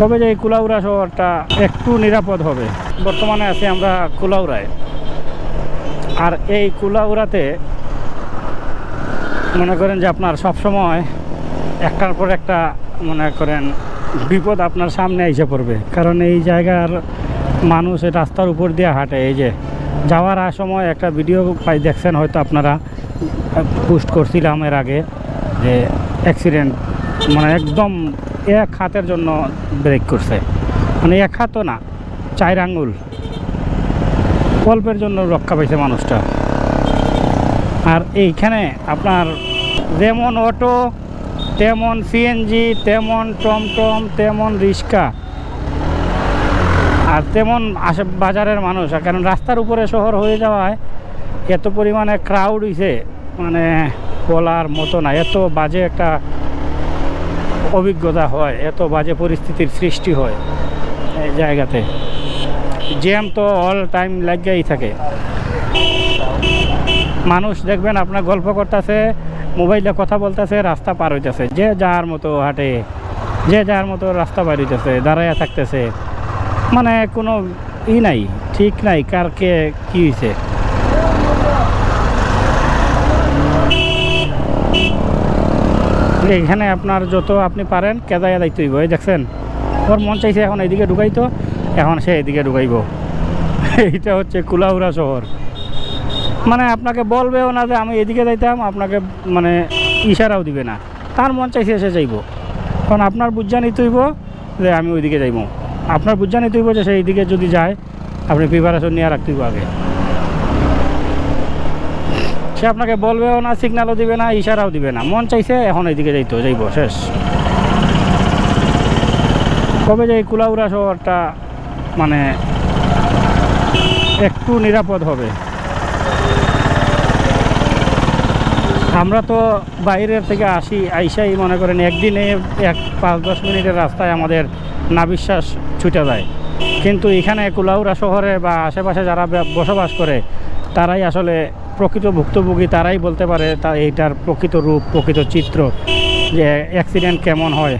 কবে যে কুলাউড়া শহরটা একটু নিরাপদ হবে। বর্তমানে আছি আমরা কুলাউড়ায়। আর এই কুলাউড়াতে মনে করেন যে আপনার সব সময় একটার পর একটা মনে করেন বিপদ আপনার সামনে এসে পড়বে। কারণ এই জায়গার মানুষ রাস্তার উপর দিয়ে হাঁটে। এই যে যাওয়ার সময় একটা ভিডিও পাই, দেখছেন হয়তো আপনারা, পোস্ট করছিলাম এর আগে যে অ্যাক্সিডেন্ট মানে একদম এক হাতের জন্য ব্রেক করছে। মানে এক হাতও না, চার আঙ্গুল অল্পের জন্য রক্ষা পাইছে মানুষটা। আর এইখানে আপনার যেমন অটো, তেমন সিএনজি তেমন টমটম, তেমন রিক্সা। আর তেমন আশে বাজারের মানুষ। কারণ রাস্তার উপরে শহর হয়ে যাওয়ায় এত পরিমাণে ক্রাউড হয়েছে মানে বলার মতো না, এত বাজে একটা অভিজ্ঞতা হয়, এত বাজে পরিস্থিতির সৃষ্টি হয় এই জায়গাতে। জ্যাম তো অল টাইম লাগিয়েই থাকে। মানুষ দেখবেন আপনার গল্প করতেছে, মোবাইলে কথা বলতেছে, রাস্তা পার হইতেছে। যে যার মতো হাঁটে, যে যার মতো রাস্তা পার হইতেছে, দাঁড়াইয়া থাকতেছে। মানে কোনো ই নাই, ঠিক নাই কার কে, কী হয়েছে এখানে আপনার যত আপনি পারেন কেদাইয়া দায়িত্ব হইব এই দেখছেন? ওর মন চাইছে এখন এইদিকে ঢুকাইতো, এখন সে এদিকে ঢুকাইব। এইটা হচ্ছে কুলাউড়া শহর। মানে আপনাকে বলবেও না যে আমি এদিকে যাইতাম, আপনাকে মানে ইশারাও দিবে না। তার মন চাইছে সে যাইব। কারণ আপনার বুঝা নিতে হইব যে আমি ওইদিকে যাইব। আপনার বুঝা নিতে হইব যে সে দিকে যদি যায়, আপনি প্রিপারেশন নিয়ে রাখতে হইব আগে। সে আপনাকে বলবেও না সিগন্যালও দিবে না, ইশারাও দিবে না। মন চাইছে এখন এইদিকে যাইতো, যাইব, শেষ। কবে যে এই কুলাউড়া শহরটা মানে একটু নিরাপদ হবে। আমরা তো বাইরের থেকে আসি, আইসাই মনে করেন একদিনে এক পাঁচ দশ মিনিটের রাস্তায় আমাদের নাবিশ্বাস ছুটে যায়। কিন্তু এখানে কুলাউড়া শহরে বা আশেপাশে যারা বসবাস করে, তারাই আসলে প্রকৃত ভুক্তভোগী তারাই বলতে পারে তা এইটার প্রকৃত রূপ, প্রকৃত চিত্র যে অ্যাক্সিডেন্ট কেমন হয়।